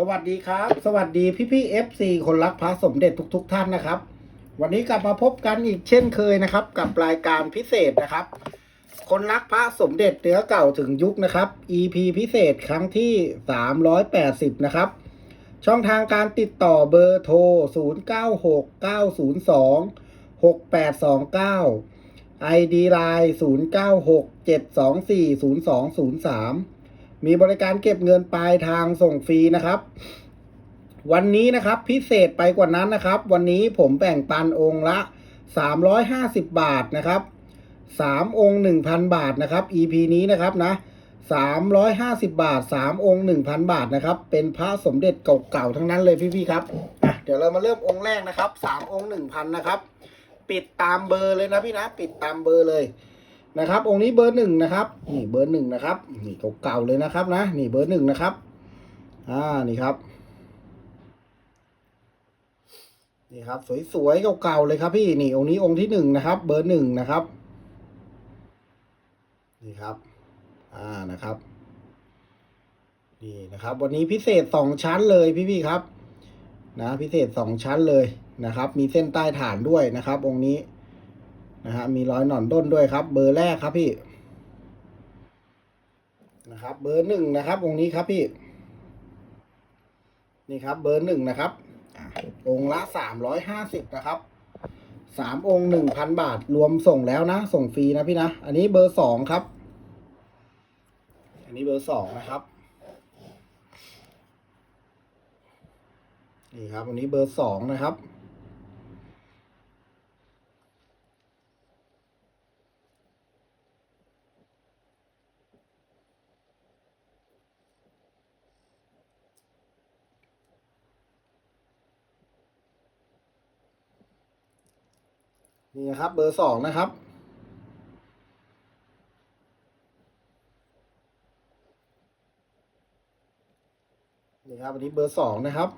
สวัสดีครับ สวัสดีพี่พี่เอฟซีคนรักพระสมเด็จทุกๆท่านนะครับ วันนี้กลับมาพบกันอีกเช่นเคยนะครับ กับรายการพิเศษนะครับ คนรักพระสมเด็จเนื้อเก่าถึงยุคนะครับ EP พิเศษครั้งที่ 380 นะครับ ช่องทางการติดต่อเบอร์โทร 0969026829 ID Line 0967240203 มีบริการเก็บเงินปลายทางส่งฟรีนะครับ วันนี้นะครับพิเศษไปกว่านั้นนะครับ วันนี้ผมแบ่งปันองค์ละ 350 บาทนะครับ 3 องค์ 1,000 บาทนะครับ EP นี้นะครับนะ350 บาท 3 องค์ 1,000 บาทนะครับ เป็นพระสมเด็จเก่าๆทั้งนั้นเลยพี่ๆครับอะเดี๋ยวเรามาเริ่มองค์แรกนะครับ 3 องค์ 1,000 นะครับ ปิดตามเบอร์เลยนะพี่นะ ปิดตามเบอร์เลย นะครับ องค์นี้เบอร์หนึ่งนะครับ นี่เบอร์หนึ่งนะครับ นี่เก่าๆเลยนะครับนะ นี่เบอร์หนึ่งนะครับ อ่า นี่ครับ นี่ครับ สวยๆ เก่าๆเลยครับพี่ นี่องค์นี้องค์ที่หนึ่งนะครับ เบอร์หนึ่งนะครับ นี่ครับ อ่า นะครับ นี่นะครับ วันนี้พิเศษสองชั้นเลยพี่ๆครับ นะ พิเศษสองชั้นเลยนะครับ มีเส้นใต้ฐานด้วยนะครับ องค์นี้ นะฮะมีรอยหนอนด้นด้วยครับ เบอร์แรกครับพี่นะครับ เบอร์หนึ่งนะครับองค์นี้ครับพี่ นี่ครับ เบอร์หนึ่งนะครับอะองค์ละสามร้อยห้าสิบนะครับสามองค์หนึ่งพันบาทรวมส่งแล้วนะ ส่งฟรีนะพี่นะ อันนี้เบอร์สองครับ อันนี้เบอร์สองนะครับ นี่ครับ อันนี้เบอร์สองนะครับ นี่นะครับ เบอร์สองนะครับ นี่ครับอันนี้เบอร์สองนะครับ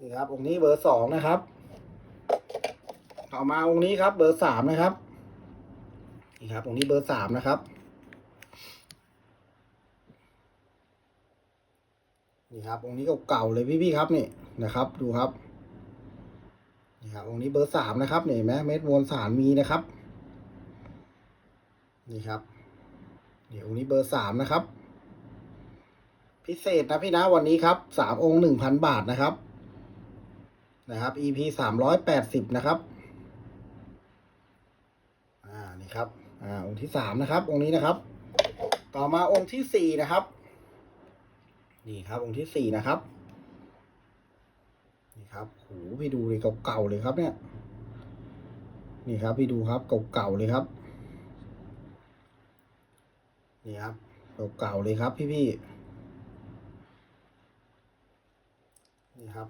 นี่ครับองค์นี้เบอร์สองนะครับ ต่อมาองค์นี้ครับ เบอร์สามนะครับ นี่ครับองนี้เบอร์สามนะครับ นี่ครับ องค์นี้เก่าๆเลยพี่ๆครับนี่นะครับ ดูครับ นี่ครับ องค์นี้เบอร์สามนะครับนี่เห็นไหมเม็ดมวลสารมีนะครับ นี่ครับนี่องค์นี้เบอร์สามนะครับ พิเศษนะพี่นะวันนี้ครับสามองค์หนึ่งพันบาทนะครับ นะครับ EP สามร้อยแปดสิบนะครับ อ่า นี่ครับ อ่าองค์ที่สามนะครับ องค์นี้นะครับ ต่อมาองค์ที่สี่นะครับ นี่ครับ องค์ที่สี่นะครับ นี่ครับโหพี่ดูเลยเก่าๆเลยครับ เนี่ย นี่ครับพี่ดูครับเก่าๆเลยครับ นี่ครับเก่าๆเลยครับพี่ๆนี่ครับ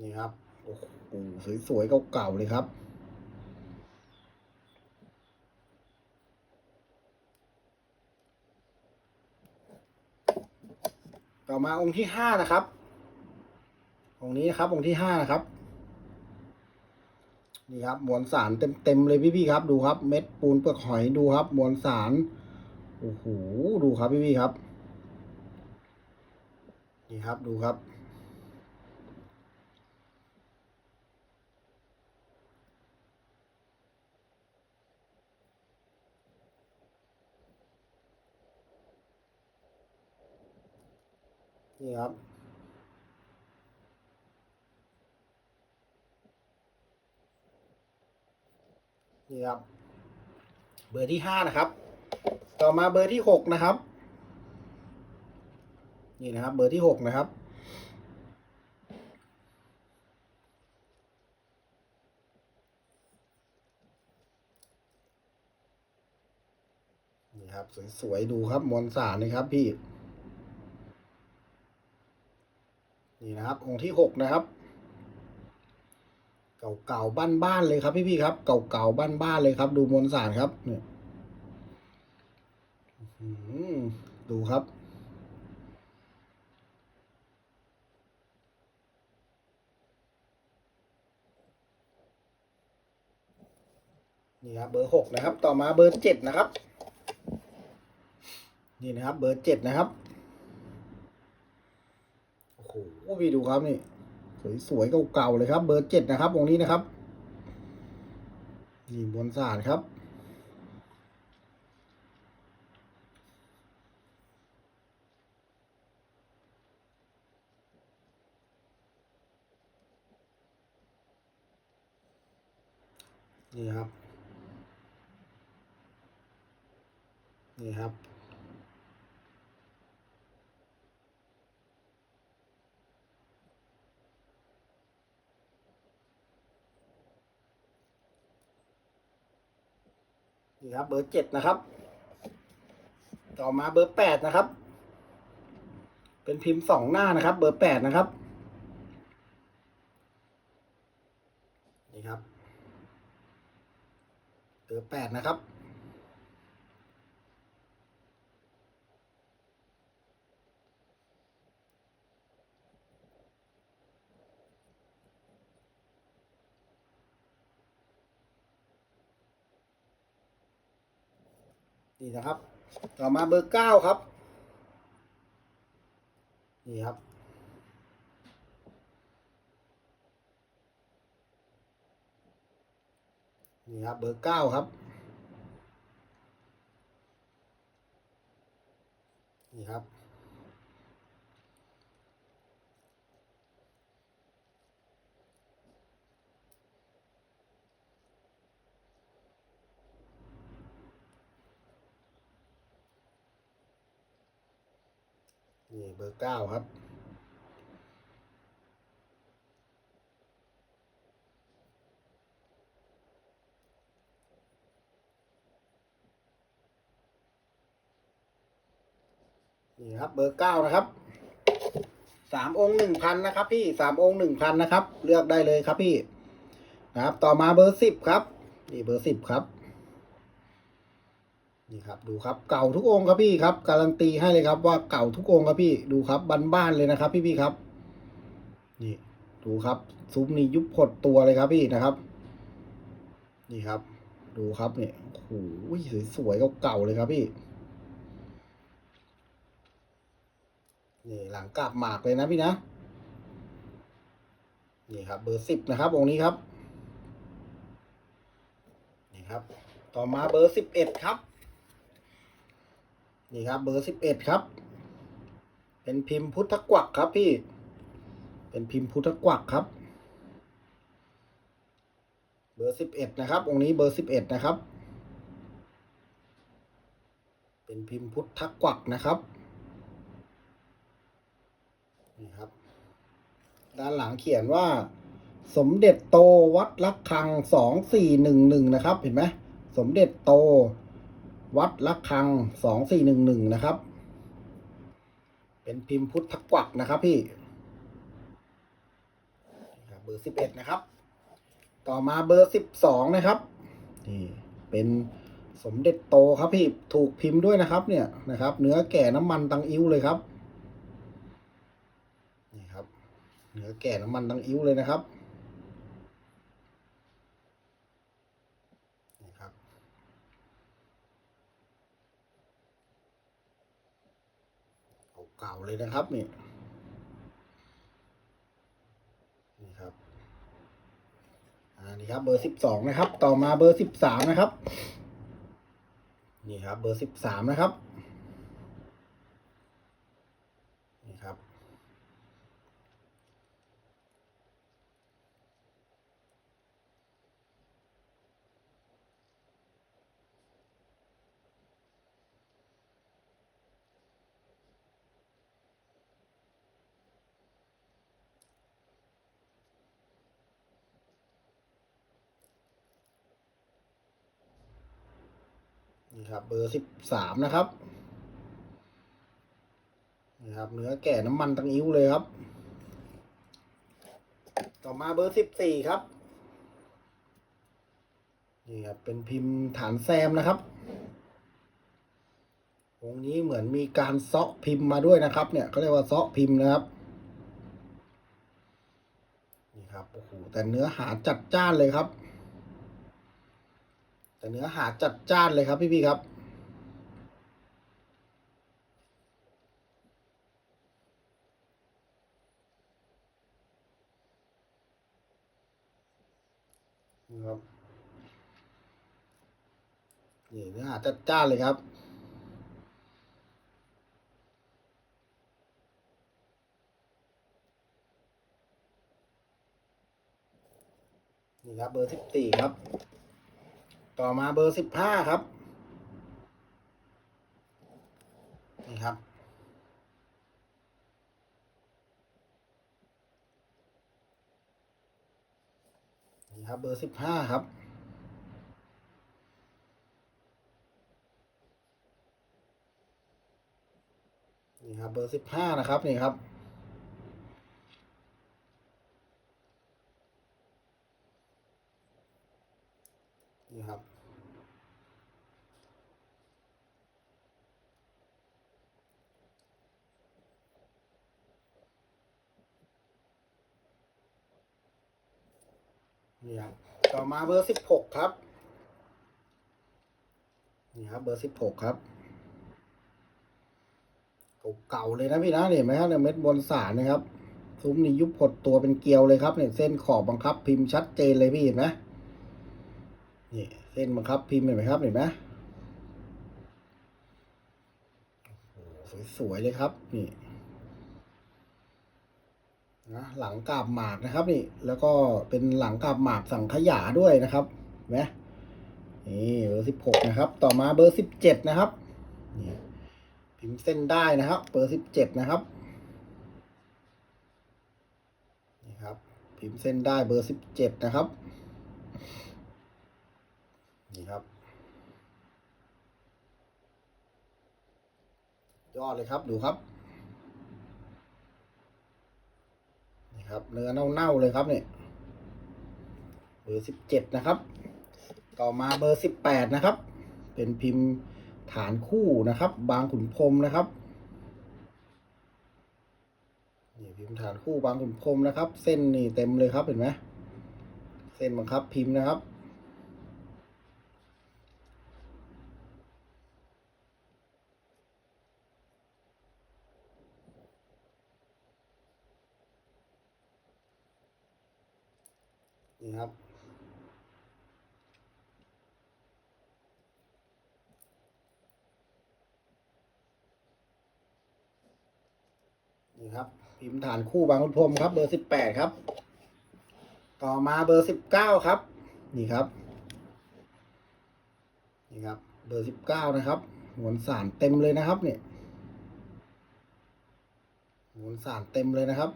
นี่ครับ โอ้โห สวยๆ เก่าๆ เลยครับ ต่อมาองค์ที่ห้านะครับ องค์นี้นะครับ องค์ที่ห้านะครับ นี่ครับมวลสารเต็มๆเลยพี่ๆครับ ดูครับ เม็ดปูนเปลือกหอยดูครับ มวลสารโอ้โหดูครับพี่ๆครับ นี่ครับดูครับ นี่ครับ นี่ครับ เบอร์ที่ห้านะครับ ต่อมาเบอร์ที่หกนะครับ นี่นะครับ เบอร์ที่หกนะครับนี่ครับสวยๆดูครับมวลสารนี่ครับพี่ นี่นะครับองค์ที่หกนะครับ เก่าๆบ้านๆเลยครับพี่ๆครับ เก่าๆบ้านๆเลยครับ ดูมวลสารครับเนี่ยดูครับนี่ครับเบอร์หกนะครับ ต่อมาเบอร์เจ็ดนะครับ นี่นะครับ เบอร์เจ็ดนะครับ โอ้โหพี่ดูครับนี่สวยๆเก่าๆเลยครับ เบอร์เจ็ดนะครับองนี้นะครับนี่มวลสารครับ นี่ครับ นี่ครับ นี่ครับ เบอร์เจ็ดนะครับ ต่อมาเบอร์แปดนะครับ เป็นพิมพ์สองหน้านะครับ เบอร์แปดนะครับ นี่ครับ เบอร์แปดนะครับ นี่นะครับ ต่อมาเบอร์เก้าครับ นี่ครับ นี่ครับเบอร์เก้าครับ นี่ครับ นี่ เบอร์เก้าครับ นี่ครับเบอร์เก้านะครับสามองค์หนึ่งพันนะครับ พี่สามองค์หนึ่งพันนะครับ เลือกได้เลยครับพี่นะครับ ต่อมาเบอร์สิบครับ นี่เบอร์สิบครับ นี่ครับดูครับเก่าทุกองค์ครับพี่ครับ การันตีให้เลยครับว่าเก่าทุกองค์ครับพี่ดูครับบ้านๆเลยนะครับ พี่พี่ครับ นี่ดูครับซุ้มนี่ยุบหดตัวเลยครับพี่นะครับ นี่ครับ ดูครับเนี่ยโอ้โหสวยๆเก่าๆเลยครับพี่นี่หลังกลับหมากเลยนะพี่นะนี่ครับ เบอร์สิบนะครับองค์นี้ครับนี่ครับ ต่อมาเบอร์สิบเอ็ดครับ นี่ครับ เบอร์สิบเอ็ดครับ เป็นพิมพ์พุทธกวักครับพี่ เป็นพิมพ์พุทธกวักครับ เบอร์สิบเอ็ดนะครับ องค์นี้เบอร์สิบเอ็ดนะครับ เป็นพิมพ์พุทธกวักนะครับ นี่ครับ ด้านหลังเขียนว่าสมเด็จโตวัดละคังสองสี่หนึ่งหนึ่งนะครับ เห็นไหมสมเด็จโต วัดละคังสองสี่หนึ่งหนึ่งนะครับ เป็นพิมพ์พุทธกวักนะครับพี่เบอร์สิบเอ็ดนะครับ ต่อมาเบอร์สิบสองนะครับนี่เป็นสมเด็จโตครับพี่ถูกพิมพ์ด้วยนะครับ เนี่ยนะครับ เนื้อแก่น้ำมันตังอิ้วเลยครับนี่ครับ เนื้อแก่น้ำมันตังอิ้วเลยนะครับนี่ครับ เลยนะครับนี่นี่ครับอ่านี่ครับ เบอร์สิบสองนะครับ ต่อมาเบอร์สิบสามนะครับ นี่ครับ เบอร์สิบสามนะครับ นี่ครับ นี่ครับ เบอร์สิบสามนะครับนี่ครับ เนื้อแก่น้ำมันตังอิ้วเลยครับ ต่อมาเบอร์สิบสี่ครับนี่ครับ เป็นพิมพ์ฐานแซมนะครับองนี้เหมือนมีการเซาะพิมพ์มาด้วยนะครับ เนี่ยเขาเรียกว่าเซาะพิมพ์นะครับนี่ครับโอ้โหแต่เนื้อหาจัดจ้านเลยครับ แต่เนื้อหาจัดจ้านเลยครับพี่ๆครับนี่ครับนี่เนื้อหาจัดจ้านเลยครับนี่ครับเบอร์สิบสี่ครับ ต่อมาเบอร์สิบห้าครับ นี่ครับ นี่ครับเบอร์สิบห้าครับ นี่ครับเบอร์สิบห้านะครับ นี่ครับ นี่ครับนี่ครับต่อมาเบอร์สิบหกครับนี่ครับ เบอร์สิบหกครับเก่าๆเลยนะพี่นะเห็นไหมครับเนี่ยเม็ดบนสารนะครับ ซุ้มนี่ยุบหดตัวเป็นเกลียวเลยครับเนี่ยเส้นขอบบังคับพิมพ์ชัดเจนเลยพี่เห็นไหม นี่เส้นบังคับพิมพ์เห็นไหมครับเห็นไหมโอ้โหสวยๆเลยครับนี่นะหลังกาบหมากนะครับนี่ แล้วก็เป็นหลังกาบหมากสังขยาด้วยนะครับเห็นไหมนี่เบอร์สิบหกนะครับ ต่อมาเบอร์สิบเจ็ดนะครับนี่พิมพ์เส้นได้นะครับ เบอร์สิบเจ็ดนะครับนี่ครับ พิมพ์เส้นได้เบอร์สิบเจ็ดนะครับ นี่ครับ ยอดเลยครับดูครับ นี่ครับ เนื้อเน่าๆเลยครับเนี่ยเบอร์สิบเจ็ดนะครับ ต่อมาเบอร์สิบแปดนะครับ เป็นพิมพ์ฐานคู่นะครับ บางขุนพรมนะครับนี่พิมพ์ฐานคู่บางขุนพรมนะครับ เส้นนี่เต็มเลยครับเห็นไหมเส้นบังคับพิมพ์นะครับ นี่ครับ นี่ครับ พิมพ์ฐานคู่บางคุณพรมครับ เบอร์สิบแปดครับ ต่อมาเบอร์สิบเก้าครับ นี่ครับ นี่ครับ เบอร์สิบเก้านะครับหมวนสารเต็มเลยนะครับเนี่ยหมวนสารเต็มเลยนะครับ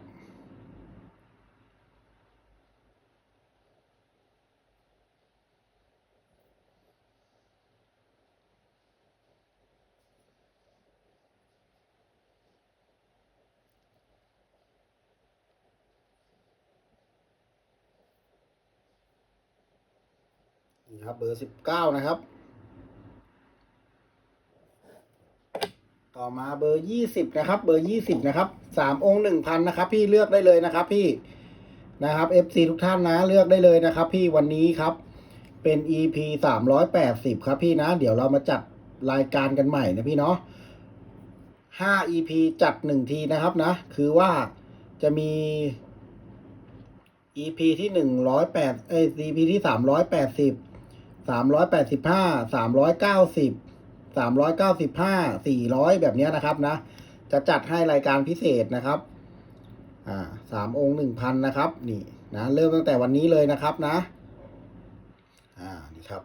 ครับ เบอร์สิบเก้านะครับ ต่อมาเบอร์ยี่สิบนะครับ เบอร์ยี่สิบนะครับสามองค์หนึ่งพันนะครับ พี่เลือกได้เลยนะครับ พี่นะครับ FC ทุกท่านนะเลือกได้เลยนะครับ พี่วันนี้ครับเป็น EP สามร้อยแปดสิบครับพี่นะ เดี๋ยวเรามาจัดรายการกันใหม่นะพี่เนาะห้า EP จัดหนึ่งทีนะครับนะ คือว่าจะมี EP ที่หนึ่งร้อยแปดเอ้ย EP ที่สามร้อยแปดสิบ สามร้อยแปดสิบห้าสามร้อยเก้าสิบสามร้อยเก้าสิบห้าสี่ร้อยแบบเนี้ยนะครับนะ จะจัดให้รายการพิเศษนะครับ อ่าสามองค์หนึ่งพันนะครับ นี่นะเริ่มตั้งแต่วันนี้เลยนะครับนะ อ่านี่ครับ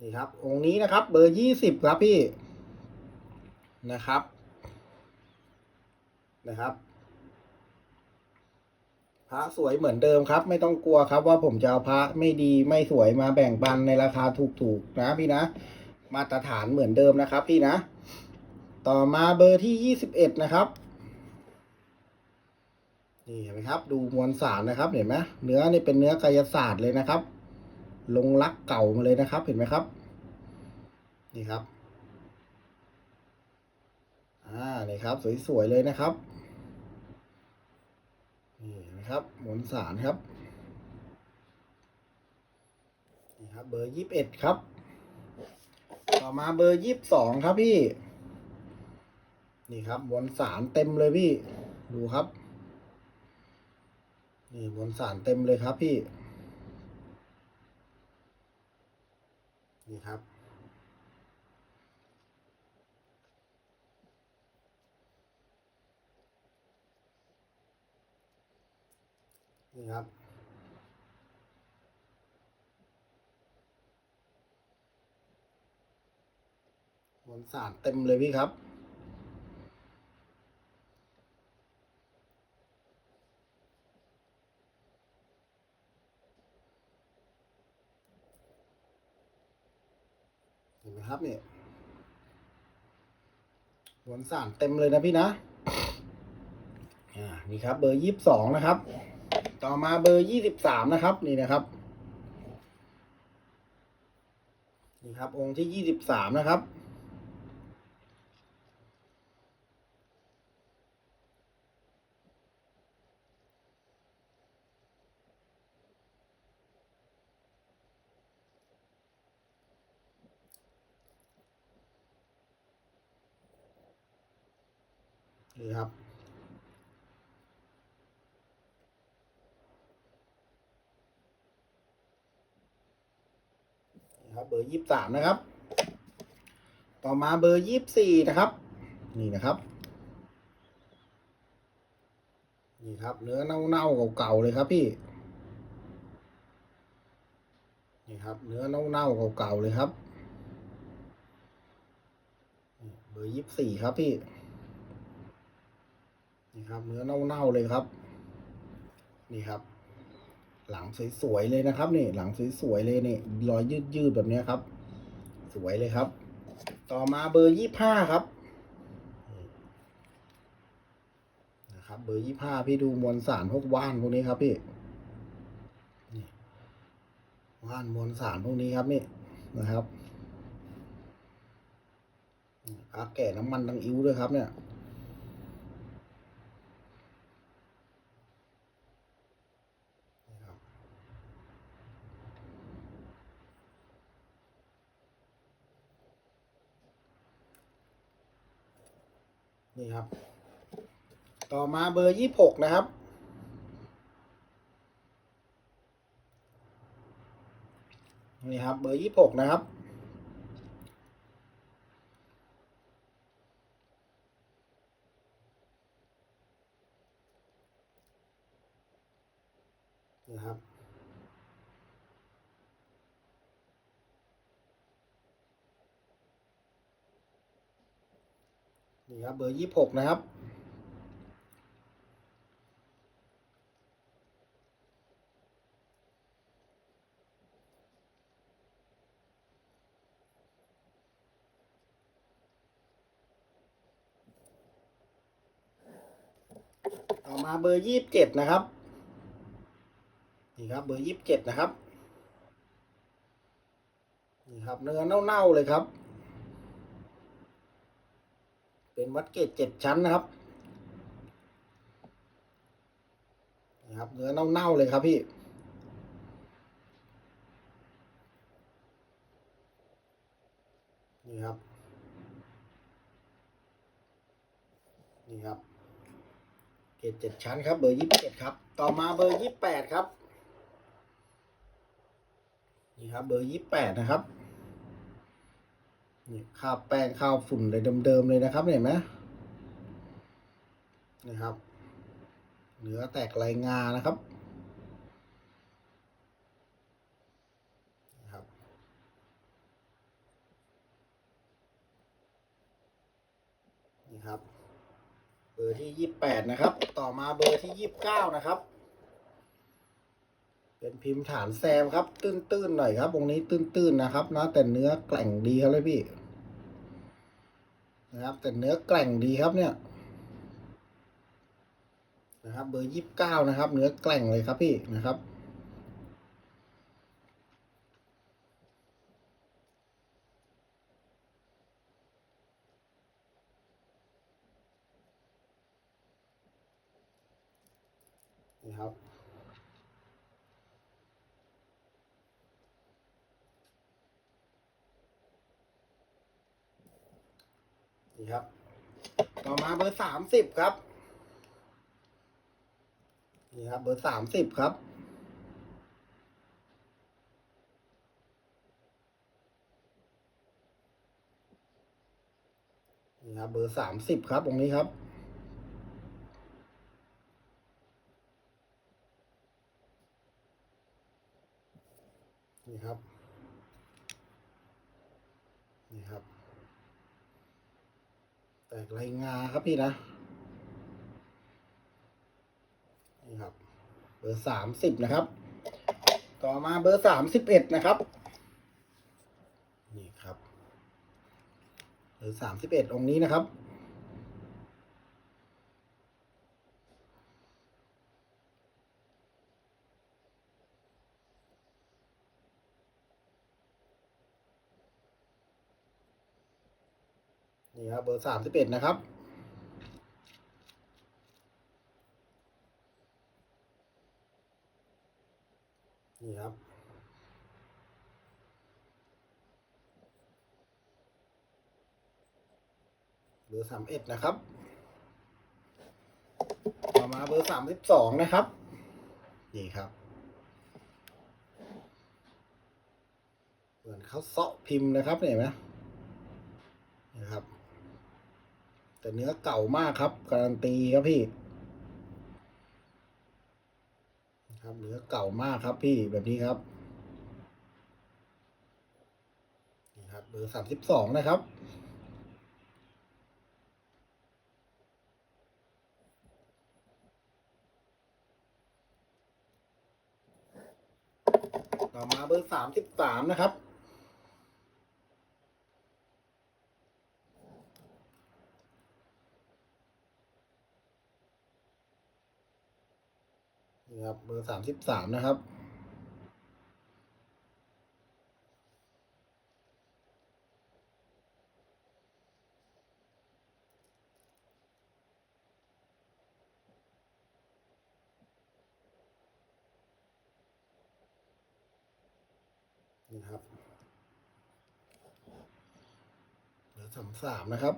นี่ครับ องค์นี้นะครับ เบอร์ยี่สิบครับพี่นะครับ นะครับ พระสวยเหมือนเดิมครับ ไม่ต้องกลัวครับว่าผมจะเอาพระไม่ดีไม่สวยมาแบ่งปันในราคาถูกๆนะพี่นะ มาตรฐานเหมือนเดิมนะครับ พี่นะ ต่อมาเบอร์ที่ยี่สิบเอ็ดนะครับนี่เห็นไหมครับ ดูมวลสารนะครับเห็นไหมเนื้อนี่เป็นเนื้อกายศาสตร์เลยนะครับ ลงลักเก่ามาเลยนะครับ เห็นไหมครับ นี่ครับอ่านี่ครับ สวยๆเลยนะครับนี่ นไหมครับมวลสารครับนี่ครับ เบอร์ยี่สิบเอ็ดครับ ต่อมาเบอร์ยี่สิบสองครับพี่ นี่ครับบนสารเต็มเลยพี่ ดูครับ นี่บนสารเต็มเลยครับพี่ นี่ครับ นี่ครับบนสารเต็มเลยพี่ครับเห็นไหมครับเนี่ยบนสารเต็มเลยนะพี่นะ อ่า นี่ครับ เบอร์ยี่สิบสองนะครับ ต่อมาเบอร์ยี่สิบสามนะครับนี่นะครับนี่ครับ องค์ที่ยี่สิบสามนะครับ นี่ครับ ครับ เบอร์ยี่สิบสามนะครับ ต่อมาเบอร์ยี่สิบสี่นะครับ นี่นะครับ นี่ครับ เนื้อเน่าๆเก่าๆเลยครับพี่ นี่ครับ เนื้อเน่าๆเก่าๆเลยครับ เบอร์ยี่สิบสี่ครับพี่ นี่ครับ เนื้อเน่าๆเลยครับ นี่ครับ หลังสวยๆเลยนะครับนี่หลังสวยๆเลยนี่รอยยืดๆแบบนี้ครับ สวยเลยครับ ต่อมาเบอร์ยี่ห้าครับนะครับ เบอร์ยี่ห้าพี่ดูมวลสารพวกว่านพวกนี้ครับพี่ว่านมวลสารพวกนี้ครับนี่นะครับอาแก่น้ำมันตังอิ้วด้วยครับเนี่ย นี่ครับ นี่ครับ ต่อมาเบอร์ยี่หกนะครับ นี่ครับเบอร์ยี่หกนะครับนี่ครับนี่ครับเบอร์ยี่หกนะครับ เบอร์ยี่สิบเจ็ดนะครับ นี่ครับเบอร์ยี่สิบเจ็ดนะครับ นี่ครับเนื้อเน่าๆเลยครับ เป็นวัดเกตเจ็ดชั้นนะครับ นี่ครับเนื้อเน่าๆเลยครับพี่นี่ครับ นี่ครับ เกรดเจ็ดชั้นครับ เบอร์ยี่สิบเจ็ดครับ ต่อมาเบอร์ยี่สิบแปดครับ นี่ครับ เบอร์ยี่สิบแปดนะครับนี่ข้าวแป้งข้าวฝุ่นเลยเดิมๆเลยนะครับเห็นไหมนะครับ เนื้อแตกลายงานะครับ นี่ครับ เบ อร์ที่ยี่สิบแปดนะครับ ต่อมาเบอร์ที่ยี่สิบเก้านะครับ เป็นพิมพ์ฐานแซมครับ ตื้นๆหน่อยครับวงนี้ตื้นๆนะครับนะแต่เนื้อแกล่งดีครับเลยพี่นะครับ แต่เนื้อแกล่งดีครับเนี่ย นะครับ เบอร์ยี่สิบเก้านะครับ เนื้อแกล่งเลยครับพี่นะครับ นี่ครับ ต่อมาเบอร์ สามสิบครับ นี่ครับ เบอร์สามสิบครับ นี่ครับ เบอร์สามสิบครับตรงนี้ครับนี่ครับ นี่ครับ แต กลายงาครับพี่นะ นี่ครับ เบอร์สามสิบนะครับ ต่อมาเบอร์สามสิบเอ็ดนะครับ นี่ครับ เบอร์สามสิบเอ็ดองนี้นะครับ นี่ครับเบอร์สามสิบเอ็ดนะครับ นี่ครับเบอร์สามเอ็ดนะครับต่อมาเบอร์สามสิบสองนะครับ นี่ครับเหมือนเขาเซาะพิมพ์นะครับเห็นไหมนี่ครับ แต่เนื้อเก่ามากครับการันตีครับพี่ครับเนื้อเก่ามากครับพี่แบบนี้ครับนี่ครับเบอร์สามสิบสองนะครับต่อมาเบอร์สามสิบสามนะครับ ครับ เบอร์สามสิบสามนะครับนี่ครับเบอร์สามสามนะครับ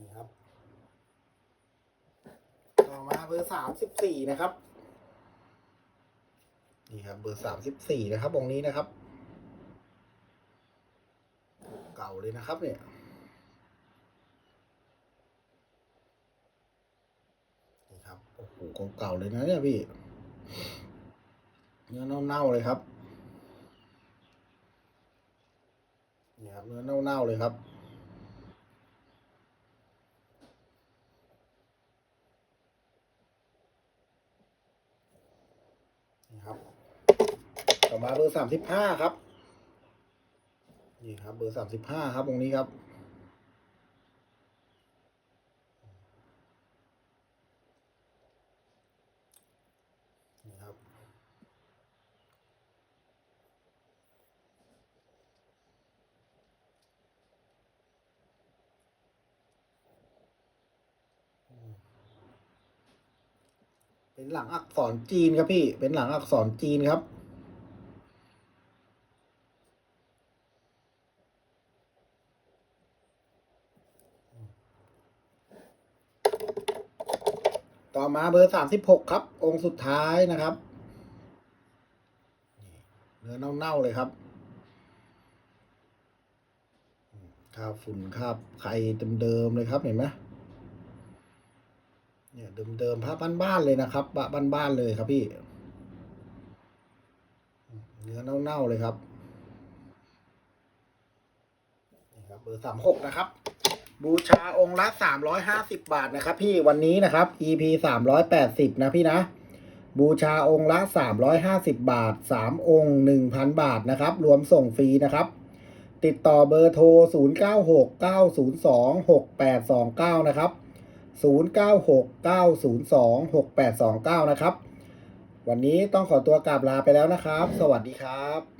นี่ครับ ต่อมา เบอร์สามสิบสี่นะครับนี่ครับเบอร์สามสิบสี่นะครับองนี้นะครับ เก่าเลยนะครับเนี่ยนี่ครับโอ้โหเก่าเลยนะเนี่ยพี่เนื้อเน่าๆเลยครับนี่ครับเนื้อเน่าๆเลยครับ ครับ ต่อมาเบอร์สามสิบห้าครับ นี่ครับ เบอร์สามสิบห้าครับ ตรงนี้ครับ นี่ครับ เป็น หลังอักษรจีนครับพี่ เป็นหลังอักษรจีนครับ ต่อมาเบอร์สามสิบหกครับ องค์สุดท้ายนะครับ เนื้อเน่าๆเลยครับอืมคราบฝุ่นคราบไข่เดิมๆเลยครับเห็นไหม เดิมๆพระบ้านๆเลยนะครับบะบ้านๆเลยครับพี่ เนื้อเน่าๆเลยครับนี่ครับเบอร์สามหกนะครับ บูชาองค์ละสามร้อยห้าสิบบาทนะครับ พี่วันนี้นะครับ EP สามร้อยแปดสิบนะพี่นะบูชาองค์ละสามร้อยห้าสิบบาทสามองค์หนึ่งพันบาทนะครับ รวมส่งฟรีนะครับ ติดต่อเบอร์โทรศูนย์เก้าหกเก้าศูนย์สองหกแปดสองเก้านะครับ ศูนย์เก้าหกเก้าศูนย์สองหกแปดสองเก้านะครับ วันนี้ต้องขอตัวกลับลาไปแล้วนะครับ สวัสดีครับ